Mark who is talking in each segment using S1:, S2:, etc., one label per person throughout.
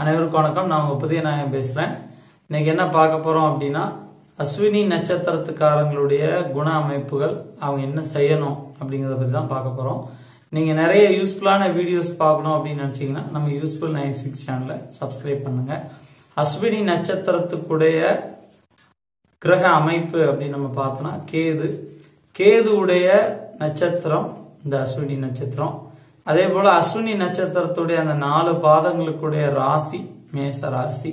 S1: அனைவருக்கும் வணக்கம். நான் உங்க புதிய நாயகம் பேசுறேன். இன்னைக்கு என்ன பார்க்க போறோம் அப்படின்னா அஸ்வினி நட்சத்திரத்துக்காரங்களுடைய குண அமைப்புகள் அவங்க என்ன செய்யணும் அப்படிங்கறத பத்தி தான் பார்க்க போறோம். நீங்க நிறைய யூஸ்ஃபுல்லான வீடியோஸ் பார்க்கணும் அப்படின்னு நினைச்சீங்கன்னா நம்ம யூஸ்ஃபுல் நைன் சிக்ஸ் சேனலை சப்ஸ்கிரைப் பண்ணுங்க. அஸ்வினி நட்சத்திரத்துக்குடைய கிரக அமைப்பு அப்படின்னு நம்ம பார்த்தோம்னா கேது. கேதுவுடைய நட்சத்திரம் இந்த அஸ்வினி நட்சத்திரம். அதே போல அஸ்வினி நட்சத்திரத்துடைய அந்த நாலு பாதங்களுக்குடைய ராசி மேச ராசி.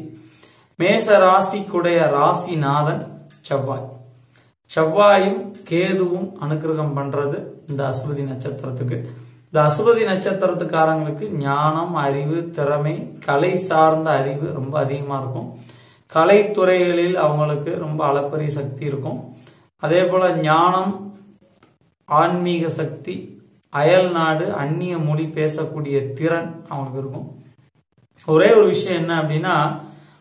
S1: மேச ராசிக்குடைய ராசிநாதன் செவ்வாய். செவ்வாயும் கேதுவும் அனுக்கிரகம் பண்றது இந்த அஸ்வதி நட்சத்திரத்துக்கு. இந்த அசுபதி நட்சத்திரத்துக்காரங்களுக்கு ஞானம் அறிவு திறமை கலை சார்ந்த அறிவு ரொம்ப அதிகமா இருக்கும். கலைத்துறைகளில் அவங்களுக்கு ரொம்ப அளப்பரிய சக்தி இருக்கும். அதே போல ஞானம் ஆன்மீக சக்தி அயல் நாடு அந்நிய மொழி பேசக்கூடிய திறன் அவங்களுக்கு இருக்கும். ஒரே ஒரு விஷயம் என்ன அப்படின்னா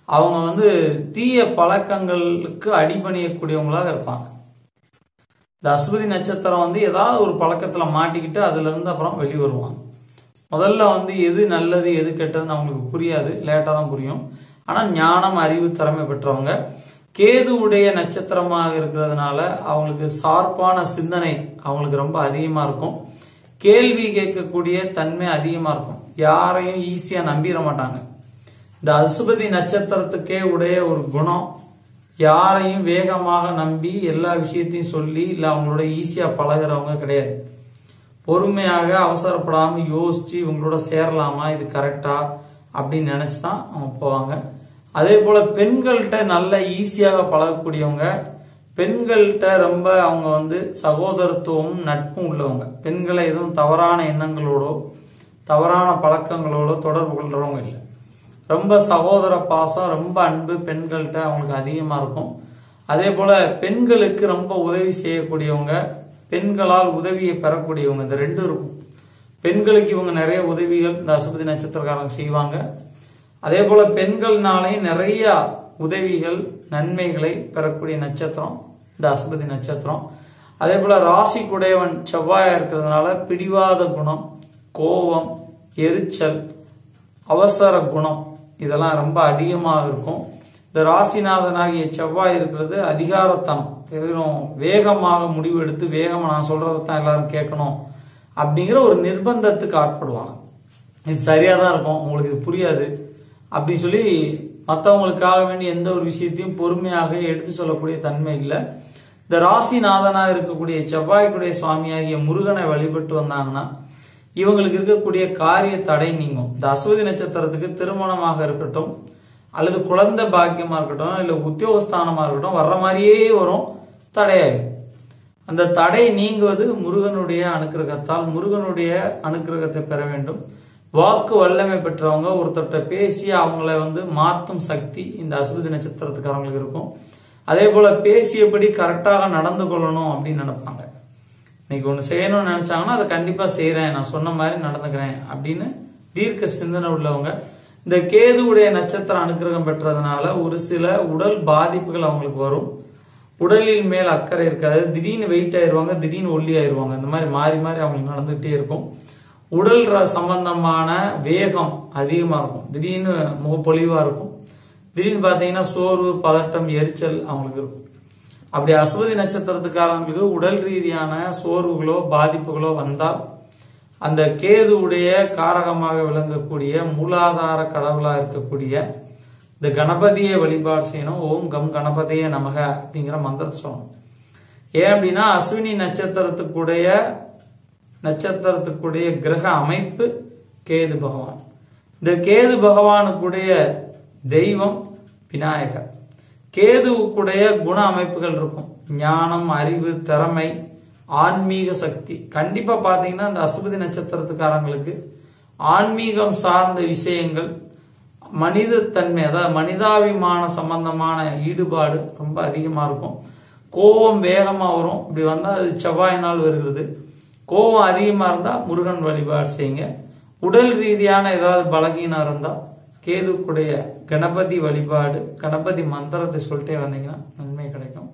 S1: அவங்க வந்து தீய பழக்கங்களுக்கு அடிபணியக்கூடியவங்களாக இருப்பாங்க. இந்த அஸ்வதி நட்சத்திரம் வந்து ஏதாவது ஒரு பழக்கத்துல மாட்டிக்கிட்டு அதுல இருந்து அப்புறம் வெளியே வருவாங்க. முதல்ல வந்து எது நல்லது எது கெட்டதுன்னு அவங்களுக்கு புரியாது லேட்டா தான் புரியும். ஆனா ஞானம் அறிவு திறமை பெற்றவங்க. கேதுவுடைய நட்சத்திரமாக இருக்கிறதுனால அவங்களுக்கு சார்பான சிந்தனை அவங்களுக்கு ரொம்ப அதிகமா இருக்கும். கேள்வி கேட்கக்கூடிய தன்மை அதிகமா இருக்கும். யாரையும் ஈஸியா நம்பிட மாட்டாங்க. இந்த அசுபதி நட்சத்திரத்துக்கே உடைய ஒரு குணம் யாரையும் வேகமாக நம்பி எல்லா விஷயத்தையும் சொல்லி இல்ல அவங்களோட ஈஸியா பழகிறவங்க கிடையாது. பொறுமையாக அவசரப்படாம யோசிச்சு இவங்களோட சேரலாமா இது கரெக்டா அப்படின்னு நினச்சி தான் அவங்க போவாங்க. அதே போல பெண்கள்கிட்ட நல்ல ஈஸியாக பழகக்கூடியவங்க பெண்கள்கிட்ட ரொம்ப அவங்க வந்து சகோதரத்துவமும் நட்பும் உள்ளவங்க. பெண்களை எதுவும் தவறான எண்ணங்களோடோ தவறான பழக்கங்களோடோ தொடர்பு கொள்றவங்க இல்லை. ரொம்ப சகோதர பாசம் ரொம்ப அன்பு பெண்கள்கிட்ட அவங்களுக்கு அதிகமாக இருக்கும். அதே போல பெண்களுக்கு ரொம்ப உதவி செய்யக்கூடியவங்க பெண்களால் உதவியை பெறக்கூடியவங்க இந்த ரெண்டும் இருக்கும். பெண்களுக்கு இவங்க நிறைய உதவிகள் இந்த அசுபதி நட்சத்திரக்காரங்க செய்வாங்க. அதே போல பெண்கள்னாலையும் நிறைய உதவிகள் நன்மைகளை பெறக்கூடிய நட்சத்திரம் இந்த அசுபதி நட்சத்திரம். அதே போல ராசிக்குடையவன் செவ்வாயா இருக்கிறதுனால பிடிவாத குணம் கோபம் எரிச்சல் அவசர குணம் இதெல்லாம் ரொம்ப அதிகமாக இருக்கும். இந்த ராசிநாதனாகிய செவ்வாய் இருக்கிறது அதிகாரத்தனம். எதுவும் வேகமாக முடிவெடுத்து வேகமாக நான் சொல்றதைத்தான் எல்லாரும் கேட்கணும் அப்படிங்கிற ஒரு நிர்பந்தத்துக்கு ஆட்படுவாங்க. இது சரியாக தான் இருக்கும் உங்களுக்கு இது புரியாது. அப்படின்னு சொல்லி மற்றவங்களுக்காக வேண்டிய எந்த ஒரு விஷயத்தையும் பொறுமையாக எடுத்து சொல்லக்கூடிய தன்மை இல்லை. இந்த ராசிநாதனாக இருக்கக்கூடிய செவ்வாய்க்குடைய சுவாமியாகிய முருகனை வழிபட்டு வந்தாங்கன்னா இவங்களுக்கு இருக்கக்கூடிய காரிய தடை நீங்கும். இந்த அஸ்வதி நட்சத்திரத்துக்கு திருமணமாக இருக்கட்டும் அல்லது குழந்தை பாக்கியமா இருக்கட்டும் இல்ல உத்தியோகஸ்தானமா இருக்கட்டும் வர்ற மாதிரியே வரும் தடையாயிடும். அந்த தடை நீங்குவது முருகனுடைய அனுக்கிரகத்தால் முருகனுடைய அனுக்கிரகத்தை பெற வேண்டும். வாக்கு வல்லமை பெற்றவங்க ஒருத்தர்கிட்ட பேசி அவங்கள வந்து மாற்றும் சக்தி இந்த அஸ்வதி நட்சத்திரத்துக்காரங்களுக்கு இருக்கும். அதே போல பேசியபடி கரெக்டாக நடந்து கொள்ளணும் அப்படின்னு நினைப்பாங்க. இன்னைக்கு ஒன்று செய்யணும்னு நினைச்சாங்கன்னா அதை கண்டிப்பாக செய்யறேன் நான் சொன்ன மாதிரி நடந்துக்கிறேன் அப்படின்னு தீர்க்க சிந்தனை உள்ளவங்க. இந்த கேதுவுடைய நட்சத்திரம் அனுக்கிரகம் பெற்றதுனால ஒரு சில உடல் பாதிப்புகள் அவங்களுக்கு வரும். உடலில் மேல் அக்கறை இருக்காது. திடீர்னு வெயிட் ஆயிடுவாங்க திடீர்னு ஒல்லி ஆயிடுவாங்க இந்த மாதிரி மாறி மாறி அவங்களுக்கு நடந்துகிட்டே இருக்கும். உடல் சம்பந்தமான வேகம் அதிகமா இருக்கும். திடீர்னு முகப்பொழிவா இருக்கும். திடீர்னு பாத்தீங்கன்னா சோர்வு பதட்டம் எரிச்சல் அவங்களுக்கு இருக்கும். அப்படி அசுவதி நட்சத்திரத்துக்காரங்களுக்கு உடல் ரீதியான சோர்வுகளோ பாதிப்புகளோ வந்தால் அந்த கேதுவுடைய காரகமாக விளங்கக்கூடிய மூலாதார கடவுளா இருக்கக்கூடிய இந்த கணபதியை வழிபாடு செய்யணும். ஓம் கம் கணபதிய நமக அப்படிங்கிற மந்திரத்தை சொல்லணும். ஏன் அப்படின்னா அஸ்வினி நட்சத்திரத்துக்குடைய நட்சத்திரத்துக்குடைய கிரக அமைப்பு கேது பகவான். இந்த கேது பகவானுக்குடைய தெய்வம் விநாயகர். கேதுவுக்குடைய குண அமைப்புகள் இருக்கும். ஞானம் அறிவு திறமை ஆன்மீக சக்தி. கண்டிப்பா பாத்தீங்கன்னா அந்த அசுபதி நட்சத்திரத்துக்காரங்களுக்கு ஆன்மீகம் சார்ந்த விஷயங்கள் மனித தன்மை அதாவது மனிதாபிமான சம்பந்தமான ஈடுபாடு ரொம்ப அதிகமா இருக்கும். கோபம் வேகமா வரும். இப்படி வந்தா அது செவ்வாய் நாள் வருகிறது. கோவம் அதிகமாக இருந்தால் முருகன் வழிபாடு செய்யுங்க. உடல் ரீதியான ஏதாவது பலகீனம் இருந்தால் கேதுக்குடைய கணபதி வழிபாடு கணபதி மந்திரத்தை சொல்லிட்டே வந்தீங்கன்னா நன்மை கிடைக்கும்.